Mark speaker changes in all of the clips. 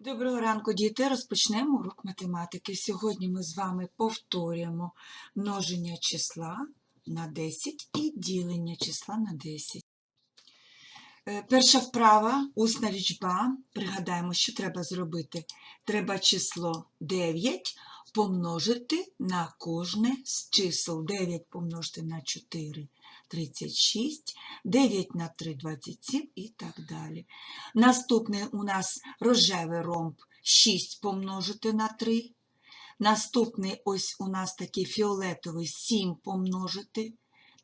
Speaker 1: Доброго ранку, діти! Розпочнемо урок математики. Сьогодні ми з вами повторюємо множення числа на 10 і ділення числа на 10. Е, Перша вправа, усна лічба. Пригадаємо, що треба зробити. Треба число 9 помножити на кожне з чисел. 9 помножити на 4 – 36, 9 на 3 – 27 і так далі. Наступний у нас рожевий ромб 6 помножити на 3. Наступний ось у нас такий фіолетовий 7 помножити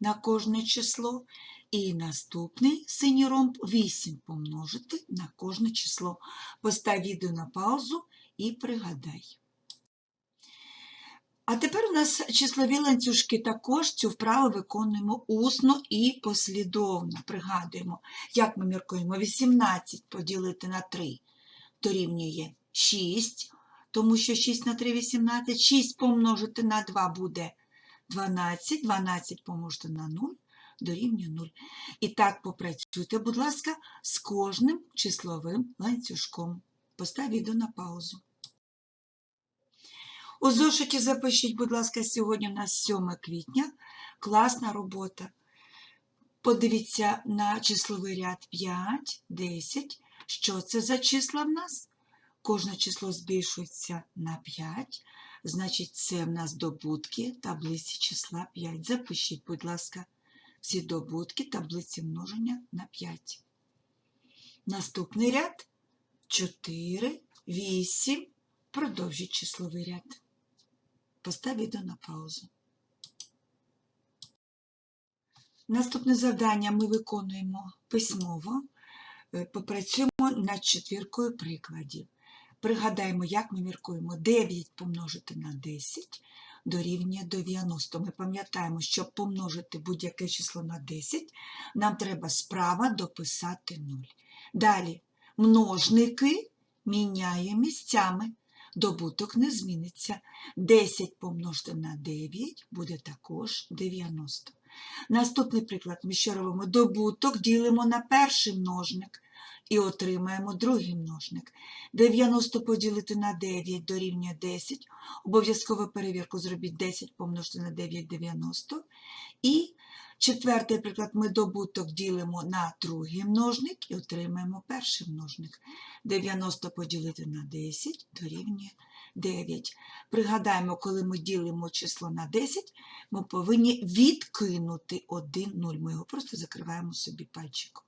Speaker 1: на кожне число. І наступний синій ромб 8 помножити на кожне число. Постав відео на паузу і пригадай. А тепер у нас числові ланцюжки також цю вправу виконуємо усно і послідовно. Пригадуємо, як ми міркуємо 18 поділити на 3 дорівнює 6, тому що 6 на 3 – 18, 6 помножити на 2 буде 12, 12 помножити на 0 дорівнює 0. І так попрацюйте, будь ласка, з кожним числовим ланцюжком. Постав відео на паузу. У зошиті запишіть, будь ласка, сьогодні у нас 7 квітня. Класна робота. Подивіться на числовий ряд 5, 10. Що це за числа в нас? Кожне число збільшується на 5. Значить, це в нас добутки таблиці числа 5. Запишіть, будь ласка, всі добутки таблиці множення на 5. Наступний ряд 4, 8. Продовжіть числовий ряд. Постав відео на паузу. Наступне завдання ми виконуємо письмово. Е, Попрацюємо над четвіркою прикладів. Пригадаємо, як ми міркуємо 9 помножити на 10 дорівнює 90. Ми пам'ятаємо, щоб помножити будь-яке число на 10, нам треба справа дописати 0. Далі множники міняє місцями. Добуток не зміниться. 10 помножити на 9 буде також 90. Наступний приклад ми що робимо? Добуток ділимо на перший множник і отримаємо другий множник. 90 поділити на 9 дорівнює 10. Обов'язково перевірку зробіть 10 помножити на 9 – 90. І четвертий приклад ми добуток ділимо на другий множник і отримаємо перший множник. 90 поділити на 10 дорівнює 9. Пригадаємо, коли ми ділимо число на 10, ми повинні відкинути 1 0. Ми його просто закриваємо собі пальчиком.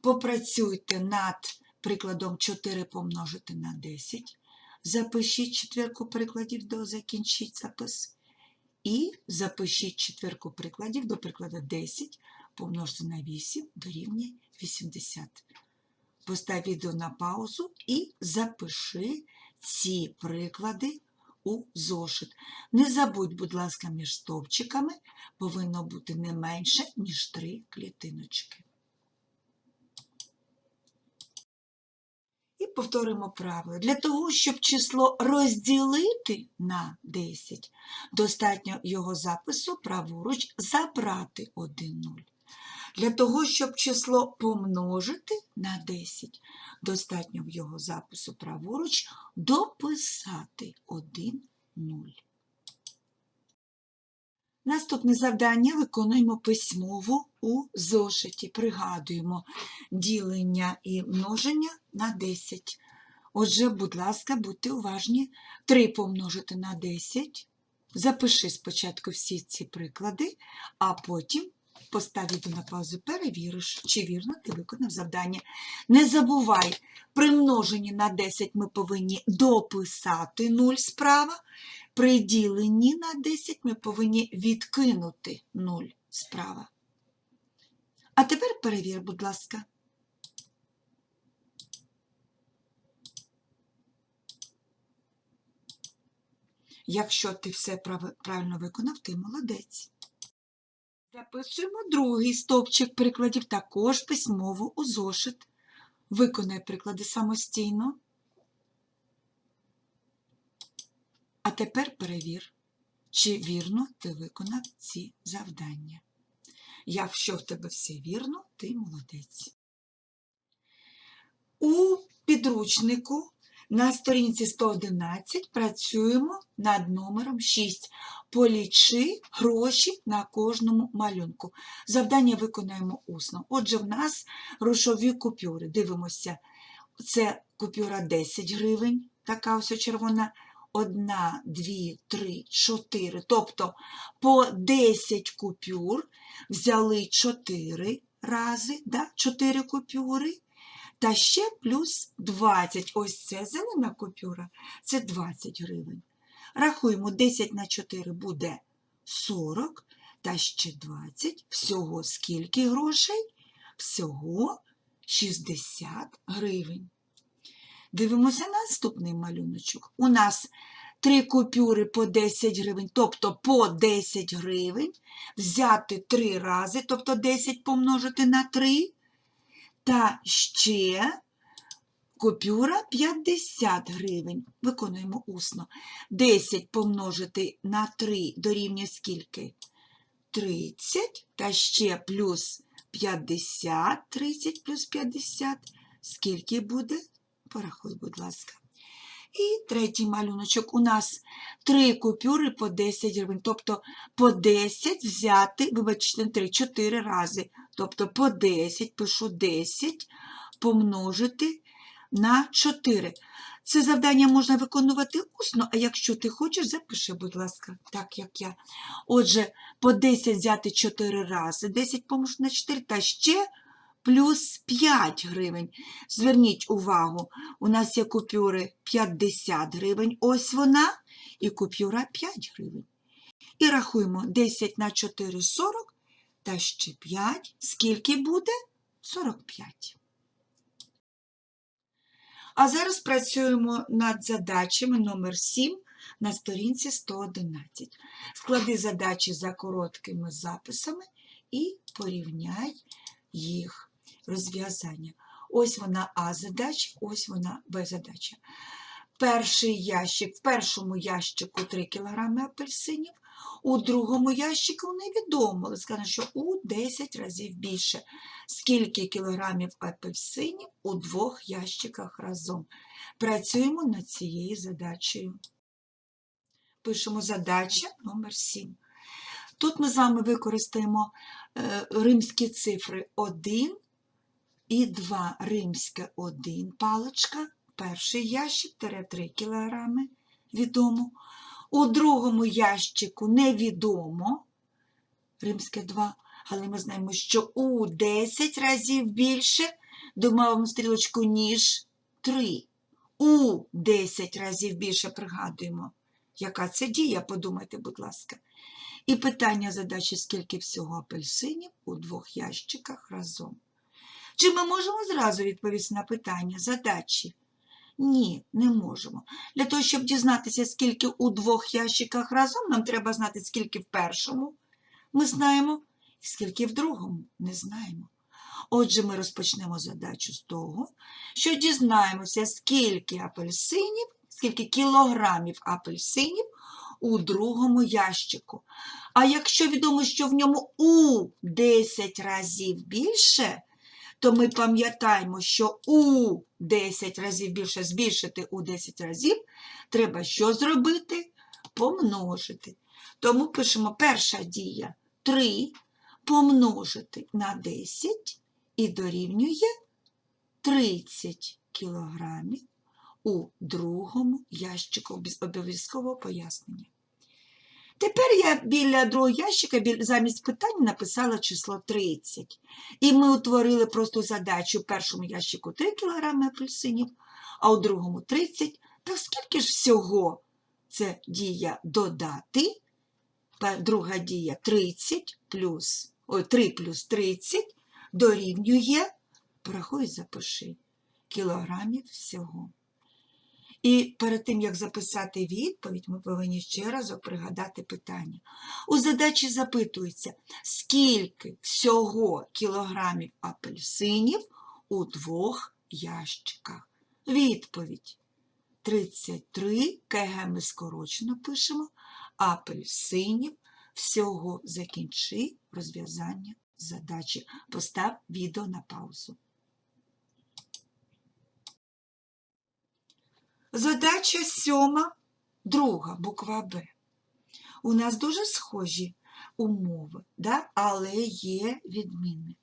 Speaker 1: Попрацюйте над прикладом 4 помножити на 10. Запишіть четвірку прикладів до закінчіть запис. І запишіть четвірку прикладів до прикладу 10 помножити на 8 дорівнює 80. Постав відео на паузу і запиши ці приклади у зошит. Не забудь, будь ласка, між стовпчиками повинно бути не менше, ніж 3 клітиночки. І повторимо правило. Для того, щоб число розділити на 10, достатньо його запису праворуч забрати 1 0. Для того, щоб число помножити на 10, достатньо в його запису праворуч дописати 1 0. Наступне завдання виконуємо письмово у зошиті. Пригадуємо ділення і множення на 10. Отже, будь ласка, будьте уважні. 3 помножити на 10. Запиши спочатку всі ці приклади, а потім постав відео на паузу, перевіриш, чи вірно ти виконав завдання. Не забувай, при множенні на 10 ми повинні дописати 0 справа, при діленні на 10 ми повинні відкинути 0 справа. А тепер перевір, будь ласка. Якщо ти все правильно виконав, ти молодець. Записуємо другий стовпчик прикладів, також письмово у зошит. Виконай приклади самостійно. А тепер перевір, чи вірно ти виконав ці завдання. Якщо в тебе все вірно, ти молодець. У підручнику на сторінці 111 працюємо над номером 6. Полічи гроші на кожному малюнку. Завдання виконаємо усно. Отже, в нас грошові купюри. Дивимося, це купюра 10 гривень, така ось червона. Одна, дві, три, чотири. Тобто по 10 купюр взяли 4 рази, да? 4 купюри. Та ще плюс 20. Ось це зелена купюра, це 20 гривень. Рахуємо, 10 на 4 буде 40, та ще 20. Всього скільки грошей? Всього 60 гривень. Дивимося наступний малюночок. У нас три купюри по 10 гривень, тобто по 10 гривень взяти 3 рази, тобто 10 помножити на 3. Та ще купюра 50 гривень. Виконуємо усно. 10 помножити на 3 дорівнює скільки? 30. Та ще плюс 50. 30 плюс 50. Скільки буде? Порахуй, будь ласка. І третій малюночок. У нас три купюри по 10 гривень. Тобто по 10 взяти, вибачте, 3, 4 рази. Тобто по 10, пишу 10, помножити на 4. Це завдання можна виконувати усно, а якщо ти хочеш, запиши, будь ласка, так як я. Отже, по 10 взяти 4 рази, 10 помножити на 4, та ще плюс 5 гривень. Зверніть увагу, у нас є купюри 50 гривень, ось вона, і купюра 5 гривень. І рахуємо 10 на 4 – 40, та ще 5. Скільки буде? 45. А зараз працюємо над задачами номер 7 на сторінці 111. Склади задачі за короткими записами і порівняй їх розв'язання. Ось вона А задача, ось вона Б задача. Перший ящик, в першому ящику 3 кг апельсинів, у другому ящику невідомо, але сказано, що у 10 разів більше. Скільки кілограмів апельсинів у двох ящиках разом? Працюємо над цією задачею. Пишемо задача номер 7. Тут ми з вами використаємо е, римські цифри 1 і 2. Римське 1 паличка, перший ящик, 3 кілограми, відомо. У другому ящику невідомо, римське 2, але ми знаємо, що у 10 разів більше, домовимо стрілочку, ніж 3. У 10 разів більше пригадуємо. Яка це дія, подумайте, будь ласка. І питання задачі, скільки всього апельсинів у двох ящиках разом. Чи ми можемо зразу відповісти на питання задачі? Ні, не можемо. Для того, щоб дізнатися, скільки у двох ящиках разом, нам треба знати, скільки в першому ми знаємо, і скільки в другому не знаємо. Отже, ми розпочнемо задачу з того, що дізнаємося, скільки апельсинів, скільки кілограмів апельсинів у другому ящику. А якщо відомо, що в ньому у 10 разів більше, то ми пам'ятаємо, що у 10 разів більше збільшити у 10 разів, треба що зробити? Помножити. Тому пишемо перша дія 3 помножити на 10 і дорівнює 30 кілограмів у другому ящику. Обов'язково пояснення. Тепер я біля другого ящика замість питань написала число 30. І ми утворили просто задачу в першому ящику 3 кг апельсинів, а у другому 30. Так скільки ж всього це дія додати? Друга дія 30 плюс, ой, 3 плюс 30 дорівнює, порахуй, запиши, кілограмів всього. І перед тим, як записати відповідь, ми повинні ще раз пригадати питання. У задачі запитується, скільки всього кілограмів апельсинів у двох ящиках. Відповідь 33 кг ми скорочено пишемо, апельсинів всього закінчи розв'язання задачі. Постав відео на паузу. Задача сьома, друга, буква Б. У нас дуже схожі умови, да? але є відміни.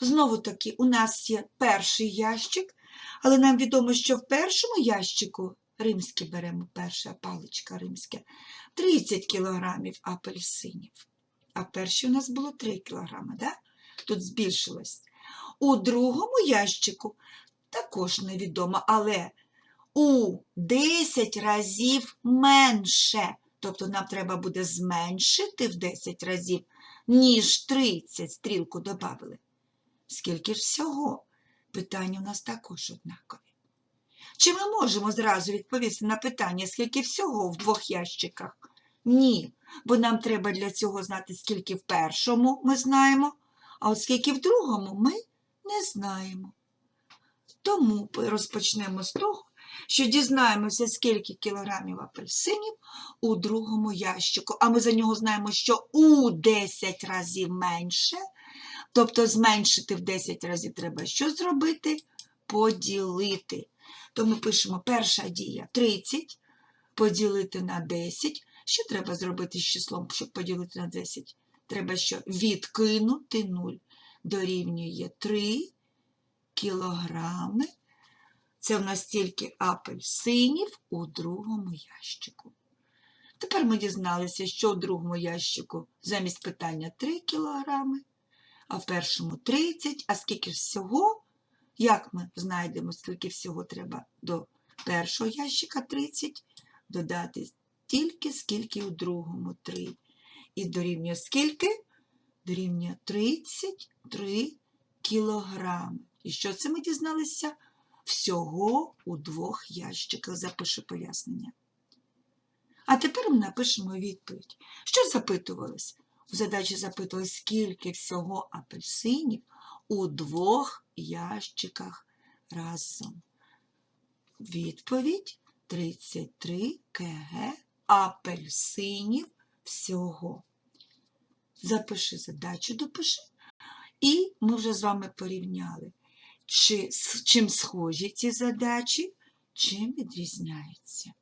Speaker 1: Знову таки, у нас є перший ящик, але нам відомо, що в першому ящику римський беремо перша паличка римська, 30 кілограмів апельсинів. А в у нас було 3 кілограми, да? тут збільшилось. У другому ящику також невідомо, але у 10 разів менше. Тобто нам треба буде зменшити в 10 разів, ніж 30 стрілку додали. Скільки ж всього? Питання у нас також однакові. Чи ми можемо зразу відповісти на питання, скільки всього в двох ящиках? Ні, бо нам треба для цього знати, скільки в першому ми знаємо, а от скільки в другому ми не знаємо. Тому розпочнемо з того, що дізнаємося, скільки кілограмів апельсинів у другому ящику, а ми за нього знаємо, що у 10 разів менше, тобто зменшити в 10 разів треба що зробити? Поділити. То ми пишемо перша дія 30, поділити на 10. Що треба зробити з числом, щоб поділити на 10? Треба що відкинути 0. Дорівнює 3 кілограми. Це в нас тільки апельсинів у другому ящику. Тепер ми дізналися, що у другому ящику замість питання 3 кілограми, а в першому 30. А скільки всього? Як ми знайдемо, скільки всього треба до першого ящика 30, додати стільки, скільки у другому 3. І дорівнює скільки? Дорівнює 33 кілограми. І що це ми дізналися? Всього у двох ящиках. Запишу пояснення. А тепер ми напишемо відповідь. Що запитувалось? У задачі запитувалось, скільки всього апельсинів у двох ящиках разом. Відповідь 33 кг апельсинів всього. Запиши задачу, допиши. І ми вже з вами порівняли, чи, чим схожі ці задачі, чим відрізняються.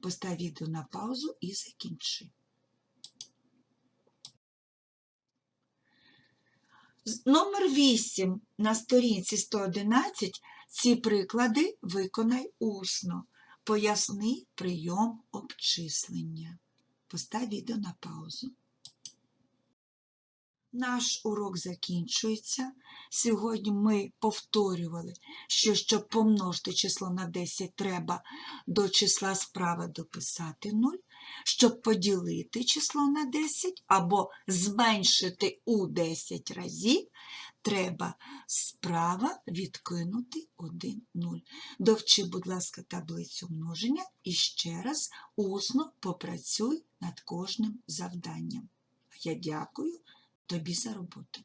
Speaker 1: Постав відео на паузу і закінчи. Номер 8 на сторінці 111 ці приклади виконай усно. Поясни прийом обчислення. Постав відео на паузу. Наш урок закінчується. Сьогодні ми повторювали, що щоб помножити число на 10, треба до числа справа дописати 0. Щоб поділити число на 10 або зменшити у 10 разів, треба справа відкинути 1 0. Довчи, будь ласка, таблицю множення і ще раз усно попрацюй над кожним завданням. Я дякую тобі за роботу.